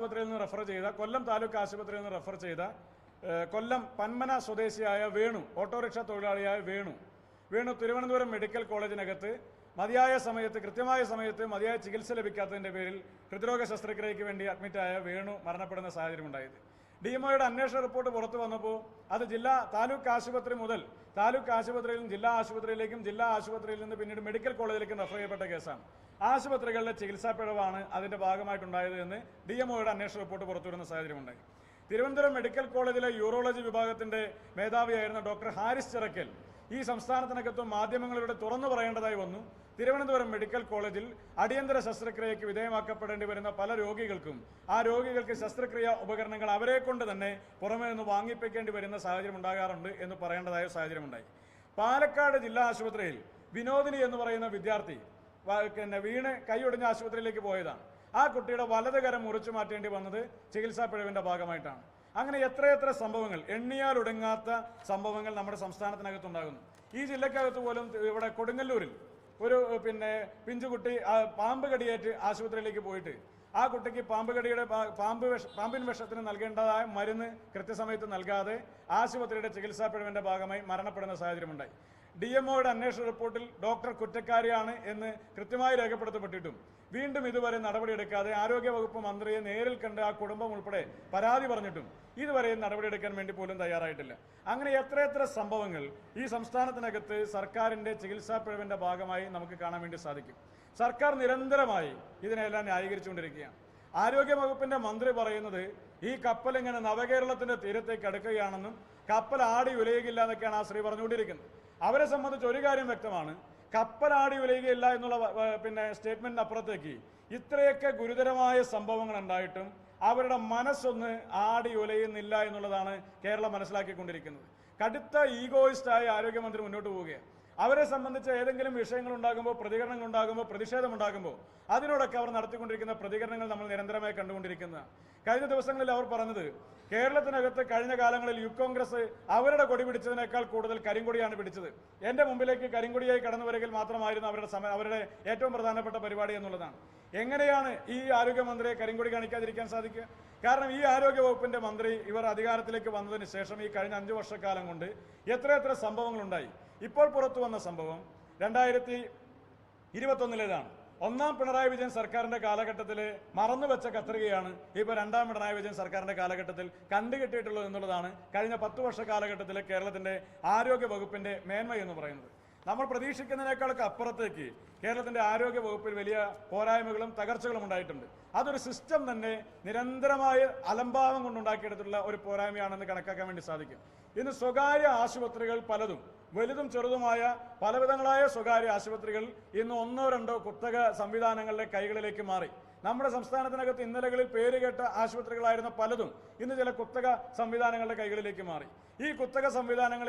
ആശുപത്രിയിൽ നിന്ന് റെഫർ ചെയ്ത കൊല്ലം താലൂക്ക് ആശുപത്രിയിൽ നിന്ന് റെഫർ ചെയ്ത കൊല്ലം പന്മന സ്വദേശിയായ വേണു ഓട്ടോറിക്ഷ തൊഴിലാളിയായ വേണു. വേണു തിരുവനന്തപുരം മെഡിക്കൽ കോളേജിനകത്ത് മതിയായ സമയത്ത് കൃത്യമായ സമയത്ത് മതിയായ ചികിത്സ ലഭിക്കാത്തതിന്റെ പേരിൽ ഹൃദ്രോഗ ശസ്ത്രക്രിയയ്ക്ക് വേണ്ടി അഡ്മിറ്റായ വേണു മരണപ്പെടുന്ന സാഹചര്യം ഉണ്ടായത്. ഡി എം ഒയുടെ അന്വേഷണ റിപ്പോർട്ട് പുറത്തു വന്നപ്പോൾ അത് ജില്ലാ താലൂക്ക് ആശുപത്രി മുതൽ താലൂക്ക് ആശുപത്രിയിൽ നിന്ന് ജില്ലാ ആശുപത്രിയിലേക്കും ജില്ലാ ആശുപത്രിയിൽ നിന്ന് പിന്നീട് മെഡിക്കൽ കോളേജിലേക്കും റെഫർ ചെയ്യപ്പെട്ട കേസാണ്. ആശുപത്രികളിലെ ചികിത്സാ പിഴവാണ് അതിന്റെ ഭാഗമായിട്ടുണ്ടായത് എന്ന് ഡി എം ഒയുടെ അന്വേഷണ റിപ്പോർട്ട് പുറത്തുവരുന്ന സാഹചര്യമുണ്ടായി തിരുവനന്തപുരം മെഡിക്കൽ കോളേജിലെ യൂറോളജി വിഭാഗത്തിന്റെ മേധാവിയായിരുന്ന ഡോക്ടർ ഹാരിസ് ചിറക്കൽ ഈ സംസ്ഥാനത്തിനകത്തും മാധ്യമങ്ങളിലൂടെ തുറന്നു പറയേണ്ടതായി വന്നു. തിരുവനന്തപുരം മെഡിക്കൽ കോളേജിൽ അടിയന്തര ശസ്ത്രക്രിയയ്ക്ക് വിധേയമാക്കപ്പെടേണ്ടി വരുന്ന പല രോഗികൾക്കും ആ രോഗികൾക്ക് ശസ്ത്രക്രിയ ഉപകരണങ്ങൾ അവരെ കൊണ്ട് തന്നെ പുറമേ നിന്ന് വാങ്ങിപ്പിക്കേണ്ടി വരുന്ന സാഹചര്യം ഉണ്ടാകാറുണ്ട് എന്ന് പറയേണ്ടതായ സാഹചര്യമുണ്ടായി. പാലക്കാട് ജില്ലാ ആശുപത്രിയിൽ വിനോദിനി എന്ന് പറയുന്ന വിദ്യാർത്ഥി പിന്നെ വീണ് കൈയൊടിഞ്ഞ ആശുപത്രിയിലേക്ക് പോയതാണ്. ആ കുട്ടിയുടെ വലത് കരം മുറിച്ചു മാറ്റേണ്ടി വന്നത് ചികിത്സാ പിഴവിന്റെ ഭാഗമായിട്ടാണ്. അങ്ങനെ എത്രയെത്ര സംഭവങ്ങൾ എണ്ണിയാൽ ഒടുങ്ങാത്ത സംഭവങ്ങൾ നമ്മുടെ സംസ്ഥാനത്തിനകത്തുണ്ടാകുന്നു. ഈ ജില്ലക്കകത്ത് പോലും ഇവിടെ കൊടുങ്ങല്ലൂരിൽ ഒരു പിന്നെ പിഞ്ചുകുട്ടി പാമ്പ് കടിയേറ്റ് ആശുപത്രിയിലേക്ക് പോയിട്ട് ആ കുട്ടിക്ക് പാമ്പ് കടിയുടെ പാമ്പ് വിഷ പാമ്പിൻ വിഷത്തിന് നൽകേണ്ടതായ മരുന്ന് കൃത്യസമയത്ത് നൽകാതെ ആശുപത്രിയുടെ ചികിത്സാ പിഴവിന്റെ ഭാഗമായി മരണപ്പെടുന്ന സാഹചര്യമുണ്ടായി. ഡി എം ഒയുടെ അന്വേഷണ റിപ്പോർട്ടിൽ ഡോക്ടർ കുറ്റക്കാരിയാണ് എന്ന് കൃത്യമായി രേഖപ്പെടുത്തപ്പെട്ടിട്ടും വീണ്ടും ഇതുവരെ നടപടിയെടുക്കാതെ ആരോഗ്യവകുപ്പ് മന്ത്രിയെ നേരിൽ കണ്ട് ആ കുടുംബം ഉൾപ്പെടെ പരാതി പറഞ്ഞിട്ടും ഇതുവരെയും നടപടിയെടുക്കാൻ വേണ്ടി പോലും തയ്യാറായിട്ടില്ല. അങ്ങനെ എത്രയെത്ര സംഭവങ്ങൾ ഈ സംസ്ഥാനത്തിനകത്ത് സർക്കാരിന്റെ ചികിത്സാ പിഴവിന്റെ ഭാഗമായി നമുക്ക് കാണാൻ വേണ്ടി സാധിക്കും. സർക്കാർ നിരന്തരമായി ഇതിനെല്ലാം ന്യായീകരിച്ചുകൊണ്ടിരിക്കുകയാണ്. ആരോഗ്യ വകുപ്പിന്റെ മന്ത്രി പറയുന്നത് ഈ കപ്പൽ ഇങ്ങനെ നവകേരളത്തിന്റെ തീരത്തേക്ക് അടുക്കുകയാണെന്നും കപ്പൽ ആടി ഉലയുകയില്ല എന്നൊക്കെയാണ് ആ ശ്രീ പറഞ്ഞുകൊണ്ടിരിക്കുന്നത്. അവരെ സംബന്ധിച്ച് ഒരു കാര്യം വ്യക്തമാണ്. കപ്പൽ ആടി ഉലയുകയില്ല എന്നുള്ള പിന്നെ സ്റ്റേറ്റ്മെന്റിന് അപ്പുറത്തേക്ക് ഇത്രയൊക്കെ ഗുരുതരമായ സംഭവങ്ങൾ ഉണ്ടായിട്ടും അവരുടെ മനസ്സൊന്ന് ആടി ഉലയുന്നില്ല എന്നുള്ളതാണ് കേരളം മനസ്സിലാക്കിക്കൊണ്ടിരിക്കുന്നത്. കടുത്ത ഈഗോയിസ്റ്റായ ആരോഗ്യമന്ത്രി മുന്നോട്ട് പോവുകയാണ്. അവരെ സംബന്ധിച്ച് ഏതെങ്കിലും വിഷയങ്ങൾ ഉണ്ടാകുമ്പോൾ പ്രതികരണങ്ങൾ ഉണ്ടാകുമ്പോൾ പ്രതിഷേധം ഉണ്ടാകുമ്പോൾ അതിനോടൊക്കെ അവർ നടത്തിക്കൊണ്ടിരിക്കുന്ന പ്രതികരണങ്ങൾ നമ്മൾ നിരന്തരമായി കണ്ടുകൊണ്ടിരിക്കുന്ന. കഴിഞ്ഞ ദിവസങ്ങളിൽ അവർ പറഞ്ഞത് കേരളത്തിനകത്ത് കഴിഞ്ഞ കാലങ്ങളിൽ യു കോൺഗ്രസ് അവരുടെ കൊടി പിടിച്ചതിനേക്കാൾ കൂടുതൽ കരിങ്കൊടിയാണ് പിടിച്ചത്. എന്റെ മുമ്പിലേക്ക് കരിങ്കൊടിയായി കടന്നു വരികിൽ മാത്രമായിരുന്നു അവരുടെ സമയം അവരുടെ ഏറ്റവും പ്രധാനപ്പെട്ട പരിപാടി എന്നുള്ളതാണ്. എങ്ങനെയാണ് ഈ ആരോഗ്യമന്ത്രിയെ കരിങ്കൊടി കാണിക്കാതിരിക്കാൻ സാധിക്കുക? കാരണം ഈ ആരോഗ്യ വകുപ്പിന്റെ മന്ത്രി ഇവർ അധികാരത്തിലേക്ക് വന്നതിന് ശേഷം ഈ കഴിഞ്ഞ അഞ്ചു വർഷക്കാലം കൊണ്ട് എത്രയെത്ര സംഭവങ്ങളുണ്ടായി. ഇപ്പോൾ പുറത്തു വന്ന സംഭവം രണ്ടായിരത്തി ഇരുപത്തൊന്നിലേതാണ്. ഒന്നാം പിണറായി വിജയൻ സർക്കാരിന്റെ കാലഘട്ടത്തിൽ മറന്നുവെച്ച കത്രികയാണ് ഇപ്പോൾ രണ്ടാം പിണറായി വിജയൻ സർക്കാരിന്റെ കാലഘട്ടത്തിൽ കണ്ടുകെട്ടിയിട്ടുള്ളത് എന്നുള്ളതാണ് കഴിഞ്ഞ പത്ത് വർഷ കാലഘട്ടത്തിലെ കേരളത്തിന്റെ ആരോഗ്യ വകുപ്പിന്റെ മേന്മ എന്ന് പറയുന്നത്. നമ്മൾ പ്രതീക്ഷിക്കുന്നതിനേക്കാളൊക്കെ അപ്പുറത്തേക്ക് കേരളത്തിന്റെ ആരോഗ്യ വകുപ്പിൽ വലിയ പോരായ്മകളും തകർച്ചകളും ഉണ്ടായിട്ടുണ്ട്. അതൊരു സിസ്റ്റം തന്നെ നിരന്തരമായ അലംഭാവം കൊണ്ടുണ്ടാക്കിയെടുത്തിട്ടുള്ള ഒരു പോരായ്മയാണെന്ന് കണക്കാക്കാൻ വേണ്ടി സാധിക്കും. ഇന്ന് സ്വകാര്യ ആശുപത്രികൾ പലതും വലുതും ചെറുതുമായ പലവിധങ്ങളായ സ്വകാര്യ ആശുപത്രികൾ ഇന്ന് ഒന്നോ രണ്ടോ കുത്തക സംവിധാനങ്ങളുടെ കൈകളിലേക്ക് മാറി. നമ്മുടെ സംസ്ഥാനത്തിനകത്ത് ഇന്നലകളിൽ പേരുകേട്ട ആശുപത്രികളായിരുന്ന പലതും ഇന്ന് ചില കുത്തക സംവിധാനങ്ങളുടെ കൈകളിലേക്ക് മാറി. ഈ കുത്തക സംവിധാനങ്ങളിൽ